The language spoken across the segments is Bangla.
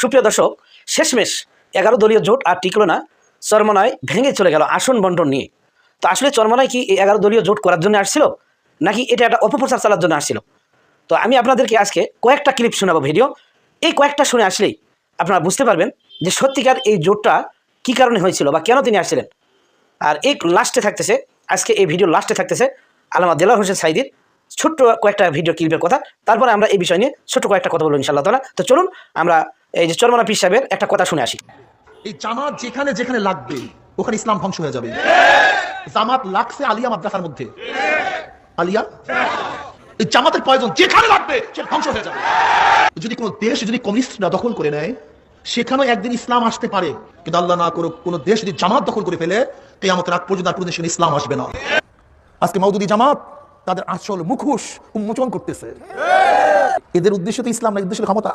সুপ্রিয় দর্শক, শেষমেশ এগারো দলীয় জোট আর টিকলো না, চরমনায় ভেঙে চলে গেল আসন বন্টন নিয়ে। তো আসলে চরমনায় কি এই এগারো দলীয় জোট করার জন্য আসছিল, নাকি এটা একটা অপপ্রচার চালার জন্য আসছিল? তো আমি আপনাদেরকে আজকে কয়েকটা ক্লিপ শোনাবো ভিডিও এই কয়েকটা শুনে আসলেই আপনারা বুঝতে পারবেন যে সত্যিকার এই জোটটা কী কারণে হয়েছিল বা কেন তিনি আসছিলেন। আর এই লাস্টে থাকতেছে, আজকে এই ভিডিও লাস্টে থাকতেছে আলামা দেলার হোসেন সাইদির ছোট্ট কয়েকটা ভিডিও ক্লিপের কথা। তারপরে আমরা এই বিষয় নিয়ে ছোট্ট কয়েকটা কথা বলব ইনশাল্লাহ তালা তো চলুন, আমরা এই যে চরমনা পীর সাহেবের একটা কথা শুনে আসি। এই জামাত যেখানে যেখানে লাগবে, ওখানে ইসলাম ধ্বংস হয়ে যাবে। জামাত লাগছে আলিয়া মাদ্রাসার মধ্যে। আলিয়া? এই জামাতের প্রয়োজন যেখানে লাগবে সেটা ধ্বংস হয়ে যাবে। যদি কোনো দেশ যদি কমিউনিস্টরা দখল করে নেয় সেখানে একদিন ইসলাম আসতে পারে। কিন্তু আল্লাহ না করুক, কোনো দেশ যদি জামাত দখল করে ফেলে, কেয়ামতের আগ পর্যন্ত আর কোনো দেশে ইসলাম আসবে না। আজকে মাউদুদি জামাত তাদের আসল মুখোশ উন্মোচন করতেছে। এদের উদ্দেশ্য তো ইসলাম, না উদ্দেশ্য ক্ষমতা?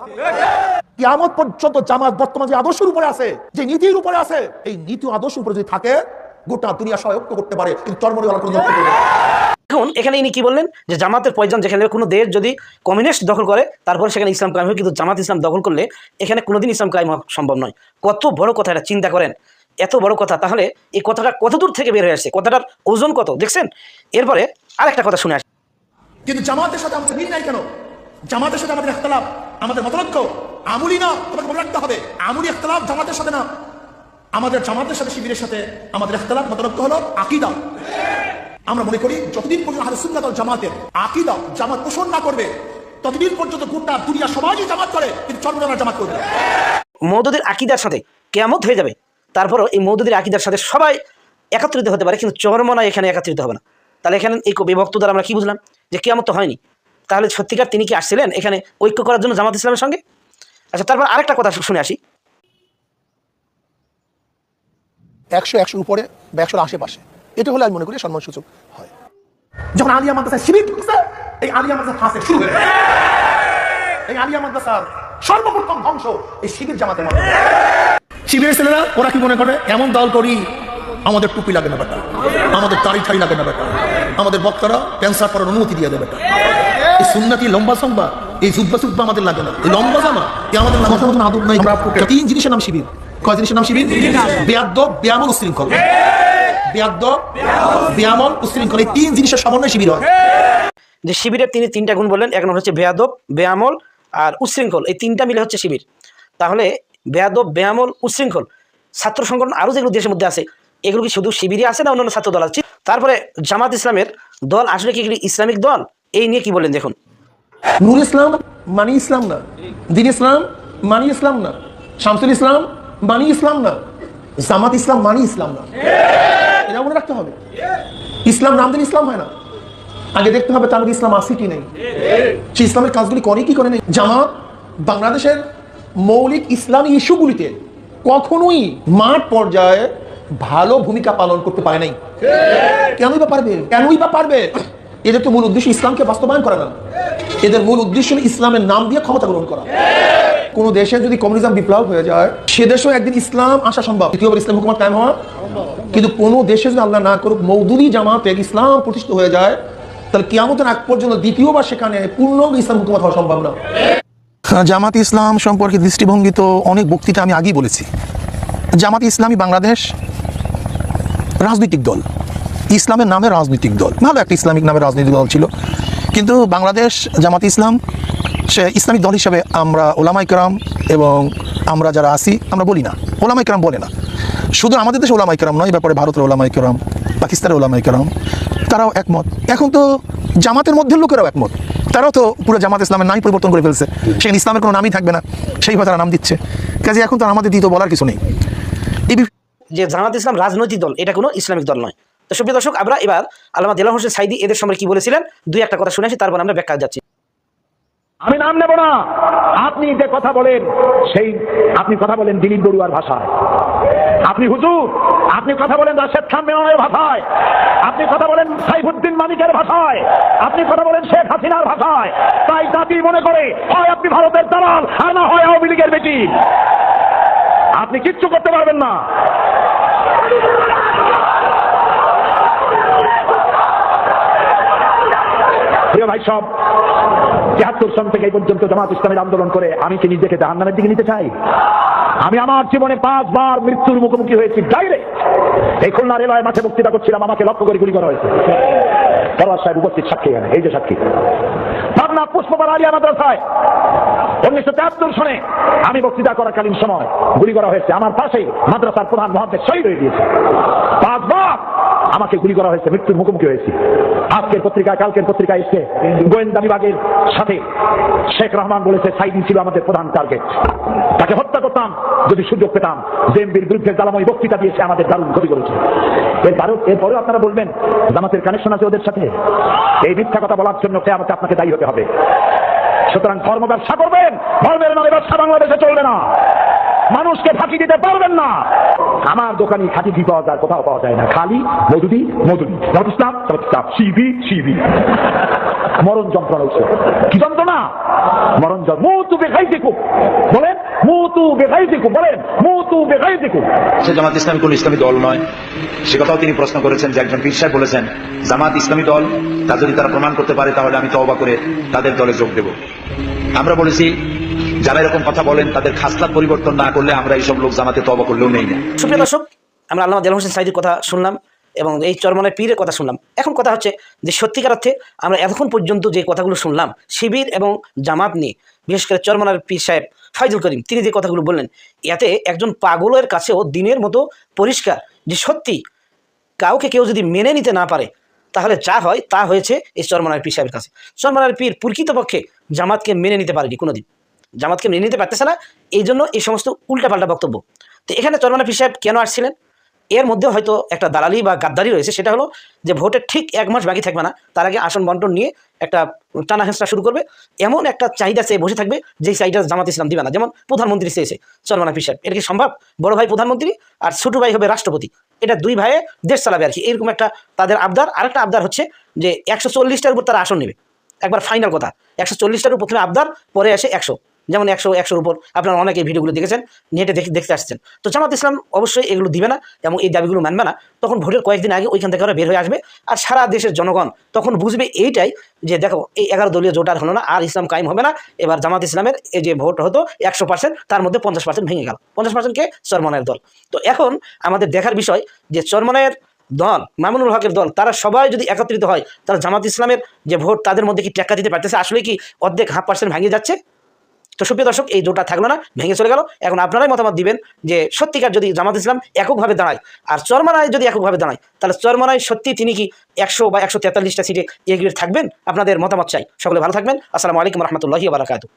কিয়ামত পর্যন্ত জামাত বর্তমান যে আদর্শের উপরে আছে, যে নীতির উপরে আছে, এই নীতি আদর্শ উপরে যদি থাকে, গোটা দুনিয়া সবাই করতে পারে, কিন্তু চর্মনিওয়ালা কোনো এখন এখানে ইনি কি বললেন? যে জামাতের প্রয়োজন যেখানে কোনো দেশ যদি কমিউনিস্ট দখল করে, তারপরে সেখানে ইসলাম কায়েম হয়, কিন্তু জামাত ইসলাম দখল করলে এখানে কোনোদিন ইসলাম হওয়া সম্ভব নয়। কত বড় কথা, এটা চিন্তা করেন। এত বড় কথা তাহলে এই কথাটা কত দূর থেকে বের হয়ে আসছে? কথাটার ওজন কত? দেখছেন? এরপরে আর একটা কথা শুনে আসি। কিন্তু জামাতের সাথে আমাদের মিল নাই কেন? জামাতের সাথে আমাদের একতলাপ আমাদের মতলক্ষ আমুলি না তোমাকে মনে রাখতে হবে আমুলি একতলাপ জামাতের সাথে না। আমাদের জামাতের সাথে শিবিরের সাথে আমাদের একতলাপ মতলক্ষ হলো আকিদা। আমরা মনে করি যতদিন পর্যন্ত ওয়াল জামাতের আকিদা জামাত পোষণ না করবে ততদিন পর্যন্ত গোটা দুনিয়া সবাই জামাত করে কিন্তু চর্মনার জামাত করবে মৌদুদের আকিদার সাথে কেমত হয়ে যাবে। তারপরও এই মৌদুদের আকিদার সাথে সবাই একত্রিত হতে পারে, কিন্তু চরমনা এখানে একত্রিত হবে না। তাহলে এখানে এই বিভক্ত দ্বারা আমরা কি বুঝলাম? যে কেমত তো হয়নি। তাহলে সত্যিকার তিনি কি আসছিলেন এখানে ঐক্য করার জন্য জামাত ইসলামের সঙ্গে? আচ্ছা তারপর আরেকটা কথা শুনে আসি। একশো একশোর উপরে বা একশোর আশেপাশে। এটা হলে আমি মনে করি সম্মান সূচক হয়। যখন আলিয়া মাদ্রাসায় শিবির ঢুকছে, এই আলিয়া মাদ্রাসা ফাঁসে শুরু হয়ে এই আলিয়া মাদ্রাসার সর্বপ্রথম ধ্বংস এই শিবির জামাতের মাধ্যমে। শিবিরের ছেলেরা ওরা কি মনে করে? এমন দল করি আমাদের টুপি লাগে না বেটা। আমাদের দাড়ি ঠাড়ি লাগে না বেটা। আমাদের বক্তারা ক্যান্সার করার অনুমতি দিয়ে দেবে বেটা। এই সুন্নাতি লম্বা সম্বা এই জুব্বা সুব্বা আমাদের লাগে না। এই লম্বা জামা এই আমাদের আদব নাই। তিন জিনিসের নাম শিবির। কয় জিনিসের নাম শিবির? বেয়াদ্দ ব্যামল উশৃঙ্খল। বেয়াদ্দ ব্যামল উশৃঙ্খল। এই তিন জিনিসের সমন্বয় শিবির হয়। যে শিবিরের তিনি তিনটা গুণ বললেন এক নম্বর হচ্ছে বেয়াদব বেয়ামল আর উচ্ছৃঙ্খল এই তিনটা মিলে হচ্ছে শিবির। তাহলে বেয়াদব, বেয়ামল উচ্ছৃঙ্খল ছাত্র সংগঠন আরও যেগুলো দেশের মধ্যে আছে, এগুলো কি শুধু শিবিরই আছে না অন্যান্য ছাত্র দল আছে? তারপরে জামাত ইসলামের দল আসলে কি ইসলামিক দল? এই নিয়ে কি বলেন দেখুন। নূর ইসলাম, মানি ইসলাম না। দিন ইসলাম, মানি ইসলাম না। শামসুল ইসলাম, মানি ইসলাম না। জামাত ইসলাম, মানি ইসলাম না। এটা মনে রাখতে হবে। ইসলাম নাম দিন ইসলাম হয় না। আগে দেখতে হবে তার ইসলাম আছে কি নেই। সে ইসলামের কাজগুলি করে কি করে নেই? জামাত বাংলাদেশের মৌলিক ইসলামী ইস্যুগুলিতে কখনোই মাঠ পর্যায়ে ভালো ভূমিকা পালন করতে পারে নাই। কেনই বা পারবে? কেনই বা পারবে? এদের তো মূল উদ্দেশ্য ইসলামকে বাস্তবায়ন করা না। এদের মূল উদ্দেশ্য ইসলামের নাম দিয়ে ক্ষমতা গ্রহণ করা। কোন দেশে যদি কমিউনিজম বিপ্লব হয়ে যায়, সে দেশেও একদিন ইসলাম আসা সম্ভব। দ্বিতীয়বার ইসলাম হুকুমত কায়েম হওয়া। কিন্তু কোন দেশে যদি আল্লাহ না করুক মৌদুদি জামাতে ইসলাম প্রতিষ্ঠিত হয়ে যায়, তাহলে কিয়ামতের আগ পর্যন্ত দ্বিতীয়বার সেখানে পূর্ণ ইসলাম হুকুমত হওয়া সম্ভব না। জামাত ইসলাম সম্পর্কে দৃষ্টিভঙ্গি তো অনেক বক্তৃতা আমি আগেই বলেছি। জামাত ইসলামী বাংলাদেশ রাজনৈতিক দল। ইসলামের নামে রাজনৈতিক দল। ভালো একটা ইসলামিক নামে রাজনৈতিক দল ছিল। কিন্তু বাংলাদেশ জামাত ইসলাম, সে ইসলামিক দল হিসাবে আমরা ওলামাই কেরাম এবং আমরা যারা আছি, আমরা বলি না। ওলামাই কেরাম বলে না। শুধু আমাদের দেশে ওলামাই কেরাম নয় ব্যাপারে ভারতের ওলামাই কেরাম, পাকিস্তানের ওলামাই কেরাম, তারাও একমত। এখন তো জামাতের মধ্যে লোকেরাও একমত। তারাও তো পুরো জামাত ইসলামের নামই পরিবর্তন করে ফেলছে। সেখানে ইসলামের কোনো নামই থাকবে না। সেইভাবে তারা নাম দিচ্ছে। কাজে এখন তো আমাদের দ্বিতীয় বলার কিছু নেই। যে জামাত ইসলাম রাজনৈতিক দল, এটা কোনো ইসলামিক দল নয়। তো সুপ্রিয় দর্শক, আমরা এবার আলামা দিলাম হোসেন সাইদি, এদের সম্পর্কে কি বলেছিলেন? দুই একটা কথা শুনেছি তারপর আমরা ব্যাখ্যা যাচ্ছি। আমি নাম নেব না। আপনি যে কথা বলেন, সেই আপনি কথা বলেন দিলীপ বড়ুয়ার ভাষায়। আপনি হুজুর, আপনি কথা বলেন রাশেদ খান মেননের ভাষায়। আপনি কথা বলেন সাইফুদ্দিন মানিকের ভাষায়। আপনি কথা বলেন শেখ হাসিনার ভাষায়। তাই জাতি মনে করে, হয় আপনি ভারতের দালাল, আর না হয় আওয়ামী লীগের বেটি। আপনি কিচ্ছু করতে পারবেন না। প্রিয় ভাই সব তিয়াত্তর সন থেকে এই পর্যন্ত জামাত ইসলামের আন্দোলন করে, আমি কি নিজেকে জাহান্নামের দিকে নিতে চাই? আমি আমার জীবনে পাঁচবার মৃত্যুর মুখোমুখি হয়েছি ডাইরেক্ট এই খুলনা রেলওয়ে মাঠে বক্তৃতা করছিলাম, আমাকে লক্ষ্য করে গুলি করা হয়েছে। ফরওয়ার সাহেব উপস্থিত, সাক্ষী এখানে, এই যে সাক্ষী। পাবনা পুষ্পপাড় আলিয়া মাদ্রাসায়, উনিশশো তেহাত্তর সনে আমি বক্তৃতা করাকালীন সময় গুলি করা হয়েছে। আমার পাশেই মাদ্রাসার প্রধান মহাদেব শহীদ হয়ে গিয়েছে। পাঁচবার আমাকে গুলি করা হয়েছে, মৃত্যুর মুখোমুখি হয়েছে। আজকের পত্রিকায়, কালকের পত্রিকায় এসছে গোয়েন্দা বিভাগের সাথে শেখ রহমান বলেছে, সাইদিন ছিল আমাদের প্রধান টার্গেট তাকে হত্যা করতাম, যদি সুযোগ পেতাম। জেএমবির বিরুদ্ধে জ্বালাময় বক্তৃতা দিয়েছে, আমাদের দারুণ ক্ষতি করেছে। এরপরেও এরপরেও আপনারা বলবেন, জামাতের কানেকশন আছে ওদের সাথে? এই মিথ্যা কথা বলার জন্য আমাকে আপনাকে দায়ী হতে হবে। সুতরাং ধর্ম ব্যবসা করবেন, ধর্মের নামে ব্যবসা বাংলাদেশে চলবে না। মানুষকে ফাঁকি দিতে পারবেন না। আমার দোকানে খাঁটি ঘি পাওয়া যায়, কোথাও পাওয়া যায় না। খালি মধুদি মধুদি। জামাত মরণ যন্ত্রণা কি যন্ত্রণা? মরণ যন্ত্রণা। মুতু বেখাই দেখুক বলেন, মুতু বেঘাই দেখুক বলেন, মুতু বেঘাই দেখুক সে জামাত ইসলামী কোন ইসলামী দল নয়। সে কথাও তিনি প্রশ্ন করেছেন যে একজন সাহেব বলেছেন, জামাত ইসলামী দল, তা যদি তারা প্রমাণ করতে পারে, তাহলে আমি তওবা করে তাদের দলে যোগ দেব। আমরা বলেছি, যারা এরকম কথা বলেন, তাদের খাসলাত পরিবর্তন না করলে আমরা এইসব লোক জামাতে তওবা করলেও নেই না। সুপ্রিয় দর্শক, আমরা আল্লাহ দেল হোসেন সাইদির কথা শুনলাম এবং এই চরমনের পীরের কথা শুনলাম। এখন কথা হচ্ছে যে সত্যিকার অর্থে আমরা এতক্ষণ পর্যন্ত যে কথাগুলো শুনলাম, শিবির এবং জামাত নিয়ে, বিশেষ করে চরমনার পীর সাহেব ফাইজুল করিম, তিনি যে কথাগুলো বললেন, এতে একজন পাগলের কাছেও দিনের মতো পরিষ্কার যে সত্যি কাউকে কেউ যদি মেনে নিতে না পারে তাহলে যা হয় তা হয়েছে এই চরমনার পীর সাহেবের কাছে। চরমনার পীর প্রকৃতপক্ষে জামাতকে মেনে নিতে পারেনি কোনোদিন। জামাতকে মেনে নিতে পারতেছে না এই জন্য এই সমস্ত উল্টাপাল্টা বক্তব্য। তো এখানে চরমনা পীর সাহেব কেন আসছিলেন? এর মধ্যে হয়তো একটা দালালি বা গাদ্দারি রয়েছে, সেটা হলো যে ভোটের ঠিক এক মাস বাকি থাকবে না, তার আগে আসন বন্টন নিয়ে একটা টানা হেঁচড়া শুরু করবে। এমন একটা চাহিদা চেয়ে বসে থাকবে যেই চাহিদা জামাত ইসলাম দিবে না, যেমন প্রধানমন্ত্রী চেয়েছে চরমানা পিসাব এটা কি সম্ভব? বড় ভাই প্রধানমন্ত্রী আর ছোট ভাই হবে রাষ্ট্রপতি, এটা দুই ভাইয়ে দেশ চালাবে আর কি, এরকম একটা তাদের আবদার। আরেকটা আবদার হচ্ছে যে একশো চল্লিশটার উপর তারা আসন নেবে, একবার ফাইনাল কথা, একশো চল্লিশটার উপর প্রথমে আবদার, পরে আসে একশো। যেমন একশো, একশোর উপর আপনারা অনেকে ভিডিওগুলো দেখেছেন, নেটে দেখে, দেখতে আসছেন। তো জামাত ইসলাম অবশ্যই এগুলো দিবে না, এবং এই দাবিগুলো মানবে না। তখন ভোটের কয়েকদিন আগে ওইখান থেকে ওরা বের হয়ে আসবে, আর সারা দেশের জনগণ তখন বুঝবে এইটাই যে দেখো, এই এগারো দলীয় জোট আর হলো না, আর ইসলাম কায়েম হবে না। এবার জামাত ইসলামের এই যে ভোট হতো একশো পার্সেন্ট তার মধ্যে পঞ্চাশ পার্সেন্ট ভেঙে গেল। পঞ্চাশ পার্সেন্টকে চরমনায়ের দল। তো এখন আমাদের দেখার বিষয় যে চরমনায়ের দল, মামুনুল হকের দল, তারা সবাই যদি একত্রিত হয়, তাহলে জামাত ইসলামের যে ভোট, তাদের মধ্যে কি টেক্কা দিতে পারতেছে? আসলে কি অর্ধেক হাফ পার্সেন্ট ভেঙে যাচ্ছে? তো সুপ্রিয় দর্শক, এই জোটটা থাকল না, ভেঙে চলে গেল। এখন আপনারাই মতামত দিবেন যে সত্যিকার যদি জামাত ইসলাম এককভাবে দাঁড়ায়, আর চরমানায় যদি এককভাবে দাঁড়ায়, তাহলে চরমানায় সত্যি তিনি কি একশো বা একশো তেতাল্লিশটা সিটে এগিয়ে থাকবেন? আপনাদের মতামত চাই। সকলে ভালো থাকবেন। আসসালামু আলাইকুম রহমতুল্লাহি বারাকাতু